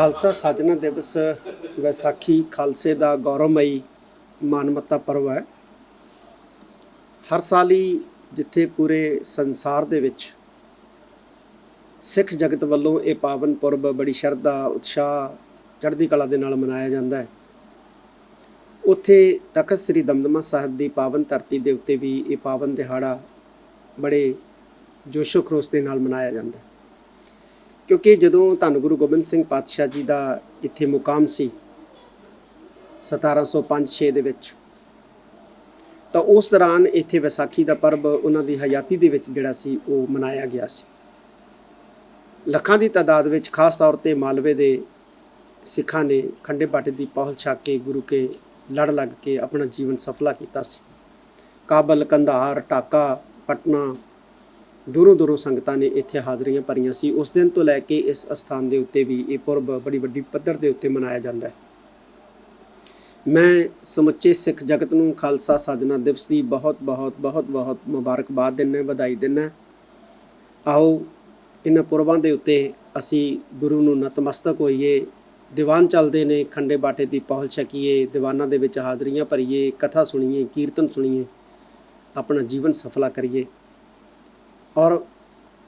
ਖਾਲਸਾ ਸਾਜਨਾ ਦਿਵਸ ਵਿਸਾਖੀ, ਖਾਲਸੇ ਦਾ ਗੌਰਵਮਈ ਮਾਨਵਤਾ ਪਰਵ ਹੈ। ਹਰ ਸਾਲ ਹੀ ਜਿੱਥੇ ਪੂਰੇ ਸੰਸਾਰ ਦੇ ਵਿੱਚ ਸਿੱਖ ਜਗਤ ਵੱਲੋਂ ਇਹ ਪਾਵਨ ਪੁਰਬ ਬੜੀ ਸ਼ਰਧਾ, ਉਤਸ਼ਾਹ, ਚੜ੍ਹਦੀ ਕਲਾ ਦੇ ਨਾਲ ਮਨਾਇਆ ਜਾਂਦਾ ਹੈ। ਉੱਥੇ ਤਖਤ ਸ੍ਰੀ ਦਮਦਮਾ ਸਾਹਿਬ ਦੀ ਪਾਵਨ ਧਰਤੀ ਦੇ ਉੱਤੇ ਵੀ ਇਹ ਪਾਵਨ ਦਿਹਾੜਾ ਬੜੇ ਜੋਸ਼ੋ ਖਰੋਸ਼ ਦੇ ਨਾਲ ਮਨਾਇਆ ਜਾਂਦਾ ਹੈ। ਕਿਉਂਕਿ ਜਦੋਂ ਧੰਨ ਗੁਰੂ ਗੋਬਿੰਦ ਸਿੰਘ ਪਾਤਸ਼ਾਹ ਜੀ ਦਾ ਇੱਥੇ ਮੁਕਾਮ ਸੀ 1705-6 ਦੇ ਵਿੱਚ, ਤਾਂ ਉਸ ਦੌਰਾਨ ਇੱਥੇ ਵਿਸਾਖੀ ਦਾ ਪਰਬ ਉਹਨਾਂ ਦੀ ਹਯਾਤੀ ਦੇ ਵਿੱਚ ਜਿਹੜਾ ਸੀ, ਉਹ ਮਨਾਇਆ ਗਿਆ ਸੀ। ਲੱਖਾਂ ਦੀ ਤਾਦਾਦ ਵਿੱਚ ਖਾਸ ਤੌਰ ਤੇ ਮਾਲਵੇ ਦੇ ਸਿੱਖਾਂ ਨੇ ਖੰਡੇ ਬਾਟੇ ਦੀ ਪਹਲ ਛਕ ਕੇ ਗੁਰੂ ਕੇ ਲੜ ਲੱਗ ਕੇ ਆਪਣਾ ਜੀਵਨ ਸਫਲਾ ਕੀਤਾ ਸੀ। ਕਾਬਲ, ਕੰਧਾਰ, ਢਾਕਾ, ਪਟਨਾ ਦੂਰੋਂ ਦੂਰੋਂ ਸੰਗਤਾਂ ਨੇ ਇੱਥੇ ਹਾਜ਼ਰੀਆਂ ਭਰੀਆਂ ਸੀ। ਉਸ ਦਿਨ ਤੋਂ ਲੈ ਕੇ ਇਸ ਅਸਥਾਨ ਦੇ ਉੱਤੇ ਵੀ ਇਹ ਪੁਰਬ ਬੜੀ ਵੱਡੀ ਪੱਧਰ ਦੇ ਉੱਤੇ ਮਨਾਇਆ ਜਾਂਦਾ ਹੈ। ਮੈਂ ਸਮੁੱਚੇ ਸਿੱਖ ਜਗਤ ਨੂੰ ਖਾਲਸਾ ਸਾਜਨਾ ਦਿਵਸ ਦੀ ਬਹੁਤ ਬਹੁਤ ਬਹੁਤ ਬਹੁਤ ਮੁਬਾਰਕਬਾਦ ਦਿੰਦਾ ਵਧਾਈ ਦਿੰਦਾ ਆਓ, ਇਹਨਾਂ ਪੁਰਬਾਂ ਦੇ ਉੱਤੇ ਅਸੀਂ ਗੁਰੂ ਨੂੰ ਨਤਮਸਤਕ ਹੋਈਏ, ਦੀਵਾਨ ਚੱਲਦੇ ਨੇ, ਖੰਡੇ ਬਾਟੇ ਦੀ ਪਹੁਲ ਛਕੀਏ, ਦੀਵਾਨਾਂ ਦੇ ਵਿੱਚ ਹਾਜ਼ਰੀਆਂ ਭਰੀਏ, ਕਥਾ ਸੁਣੀਏ, ਕੀਰਤਨ ਸੁਣੀਏ, ਆਪਣਾ ਜੀਵਨ ਸਫਲਾ ਕਰੀਏ। ਔਰ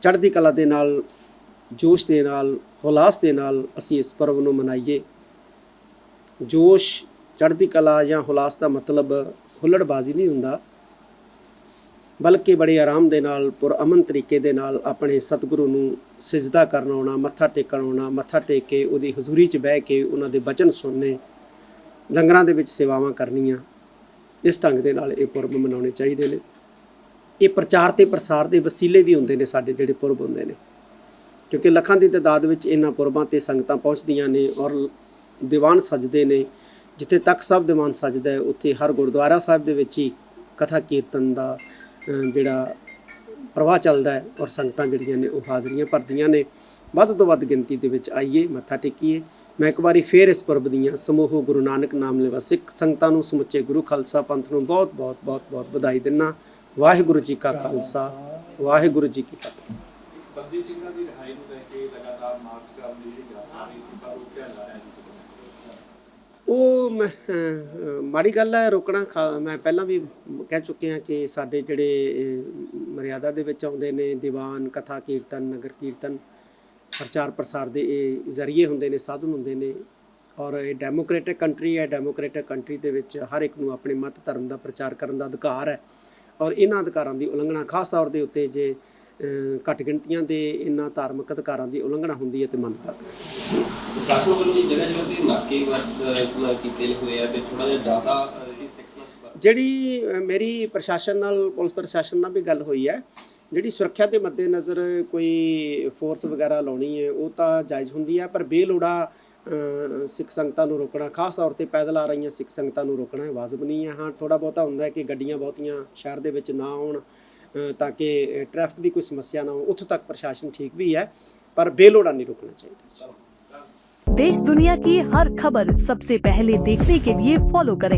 ਚੜ੍ਹਦੀ ਕਲਾ ਦੇ ਨਾਲ, ਜੋਸ਼ ਦੇ ਨਾਲ, ਹੁਲਾਸ ਦੇ ਨਾਲ ਅਸੀਂ ਇਸ ਪਰਵ ਨੂੰ ਮਨਾਈਏ। ਜੋਸ਼, ਚੜ੍ਹਦੀ ਕਲਾ ਜਾਂ ਹੁਲਾਸ ਦਾ ਮਤਲਬ ਹੁੱਲੜਬਾਜ਼ੀ ਨਹੀਂ ਹੁੰਦਾ, ਬਲਕਿ ਬੜੇ ਆਰਾਮ ਦੇ ਨਾਲ, ਪੁਰਅਮਨ ਤਰੀਕੇ ਦੇ ਨਾਲ ਆਪਣੇ ਸਤਿਗੁਰੂ ਨੂੰ ਸਜਦਾ ਕਰਨ ਆਉਣਾ, ਮੱਥਾ ਟੇਕਣ ਆਉਣਾ, ਮੱਥਾ ਟੇਕ ਕੇ ਉਹਦੀ ਹਜ਼ੂਰੀ 'ਚ ਬਹਿ ਕੇ ਉਹਨਾਂ ਦੇ ਬਚਨ ਸੁਣਨੇ, ਲੰਗਰਾਂ ਦੇ ਵਿੱਚ ਸੇਵਾਵਾਂ ਕਰਨੀਆਂ, ਇਸ ਢੰਗ ਦੇ ਨਾਲ ਇਹ ਪੁਰਬ ਮਨਾਉਣੇ ਚਾਹੀਦੇ ਨੇ। ਇਹ ਪ੍ਰਚਾਰ ਤੇ ਪ੍ਰਸਾਰ ਦੇ ਵਸੀਲੇ ਵੀ ਹੁੰਦੇ ਨੇ ਸਾਡੇ ਜਿਹੜੇ ਪੁਰਬ ਹੁੰਦੇ ਨੇ। ਕਿਉਂਕਿ ਲੱਖਾਂ ਦੀ ਤਾਦਾਦ ਵਿੱਚ ਇਹਨਾਂ ਪੁਰਬਾਂ ਤੇ ਸੰਗਤਾਂ ਪਹੁੰਚਦੀਆਂ ਨੇ ਔਰ ਦੀਵਾਨ ਸਜਦੇ ਨੇ। ਜਿੱਥੇ ਤੱਕ ਸਭ ਦੀਵਾਨ ਸਜਦਾ ਹੈ, ਉੱਥੇ ਹਰ ਗੁਰਦੁਆਰਾ ਸਾਹਿਬ ਦੇ ਵਿੱਚ ਹੀ ਕਥਾ ਕੀਰਤਨ ਦਾ ਜਿਹੜਾ ਪ੍ਰਵਾਹ ਚੱਲਦਾ ਹੈ ਔਰ ਸੰਗਤਾਂ ਜਿਹੜੀਆਂ ਨੇ ਉਹ ਹਾਜ਼ਰੀਆਂ ਭਰਦੀਆਂ ਨੇ। ਵੱਧ ਤੋਂ ਵੱਧ ਗਿਣਤੀ ਦੇ ਵਿੱਚ ਆਈਏ, ਮੱਥਾ ਟੇਕੀਏ। ਮੈਂ ਇੱਕ ਵਾਰੀ ਫੇਰ ਇਸ ਪੁਰਬ ਦੀਆਂ ਸਮੂਹ ਗੁਰੂ ਨਾਨਕ ਨਾਮ ਲੈਵਾ ਸਿੱਖ ਸੰਗਤਾਂ ਨੂੰ ਸਮੁੱਚੇ ਗੁਰੂ ਖਾਲਸਾ ਪੰਥ ਨੂੰ ਬਹੁਤ ਬਹੁਤ ਬਹੁਤ ਬਹੁਤ ਵਧਾਈ ਦਿੰਨਾ ਵਾਹਿਗੁਰੂ ਜੀ ਕਾ ਖਾਲਸਾ ਵਾਹਿਗੁਰੂ ਜੀ ਕੀ ਫਤਿਹ। ਬੰਦੀ ਸਿੰਘਾਂ ਦੀ ਰਿਹਾਈ ਨੂੰ ਲੈ ਕੇ ਲਗਾਤਾਰ ਮਾਰਚ ਕਰਨ ਦੀ ਜਿਹੜੀ ਗ੍ਰਿਫਤਾਰੀ ਸੀ ਪਰ ਰੋਕਿਆ ਜਾ ਰਿਹਾ ਉਹ ਮਾੜੀ ਗੱਲ ਹੈ ਰੋਕਣਾ ਮੈਂ ਪਹਿਲਾਂ ਵੀ ਕਹਿ ਚੁੱਕੇ ਹਾਂ ਕਿ ਸਾਡੇ ਜਿਹੜੇ ਮਰਿਆਦਾ ਦੇ ਵਿੱਚ ਆਉਂਦੇ ਨੇ ਦੀਵਾਨ ਕਥਾ ਕੀਰਤਨ ਨਗਰ ਕੀਰਤਨ ਪ੍ਰਚਾਰ ਪ੍ਰਸਾਰ ਦੇ ਇਹ ਜ਼ਰੀਏ ਹੁੰਦੇ ਨੇ, ਸਾਧਨ ਹੁੰਦੇ ਨੇ ਔਰ ਇਹ ਡੈਮੋਕ੍ਰੈਟਿਕ ਕੰਟਰੀ ਹੈ ਡੈਮੋਕ੍ਰੈਟਿਕ ਕੰਟਰੀ ਦੇ ਵਿੱਚ ਹਰ ਇੱਕ ਨੂੰ ਆਪਣੇ ਮਤ ਧਰਮ ਦਾ ਪ੍ਰਚਾਰ ਕਰਨ ਦਾ ਅਧਿਕਾਰ ਹੈ ਔਰ ਇਹਨਾਂ ਅਧਿਕਾਰਾਂ ਦੀ ਉਲੰਘਣਾ ਖਾਸ ਤੌਰ ਦੇ ਉੱਤੇ ਜੇ ਘੱਟ ਗਿਣਤੀਆਂ ਦੇ ਇਹਨਾਂ ਧਾਰਮਿਕ ਅਧਿਕਾਰਾਂ ਦੀ ਉਲੰਘਣਾ ਹੁੰਦੀ ਹੈ ਤੇ ਮੰਦਭਾਗਾ। ਪ੍ਰਸ਼ਾਸਨ ਵੱਲੋਂ ਜਗ੍ਹਾ ਜਗ੍ਹਾ ਤੇ ਨਾਕੇ ਕੀਤੇ ਹੋਏ ਆ ਤੇ ਥੋੜਾ ਜਿਹਾ ਜ਼ਿਆਦਾ ਜਿਹੜੀ ਸਟ੍ਰਿਕਟਨੈਸ ਜਿਹੜੀ ਅ, ਮੇਰੀ ਪ੍ਰਸ਼ਾਸਨ ਨਾਲ ਪੁਲਿਸ ਪ੍ਰਸ਼ਾਸਨ ਨਾਲ ਵੀ ਗੱਲ ਹੋਈ ਹੈ ਜਿਹੜੀ ਸੁਰੱਖਿਆ ਦੇ ਮੱਦੇਨਜ਼ਰ ਕੋਈ ਫੋਰਸ ਵਗੈਰਾ ਲਾਉਣੀ ਹੈ ਉਹ ਤਾਂ ਜਾਇਜ਼ ਹੁੰਦੀ ਹੈ ਪਰ ਬੇਲੋੜਾ ਅ, ਸਿੱਖ ਸੰਗਤਾਂ ਨੂੰ ਰੋਕਣਾ ਖਾਸ ਤੌਰ ਤੇ ਪੈਦਲ ਆ ਰਹੀਆਂ ਸਿੱਖ ਸੰਗਤਾਂ ਨੂੰ ਰੋਕਣਾ ਇਹ ਵਾਜਬ ਨਹੀਂ ਹੈ ਹਾਂ ਥੋੜਾ ਬਹੁਤਾ ਹੁੰਦਾ ਹੈ ਕਿ ਗੱਡੀਆਂ ਬਹੁਤੀਆਂ ਸ਼ਹਿਰ ਦੇ ਵਿੱਚ ਨਾ ਆਉਣ ਅ, ਤਾਂ ਕਿ ਟ੍ਰੈਫਿਕ ਦੀ ਕੋਈ ਸਮੱਸਿਆ ਨਾ ਹੋ ਉੱਥੋਂ ਤੱਕ ਪ੍ਰਸ਼ਾਸਨ ਠੀਕ ਵੀ ਹੈ ਪਰ ਬੇਲੋੜਾ ਨਹੀਂ ਰੁਕਣਾ ਚਾਹੀਦਾ देश दुनिया की हर खबर सबसे पहले देखने के लिए फॉलो करें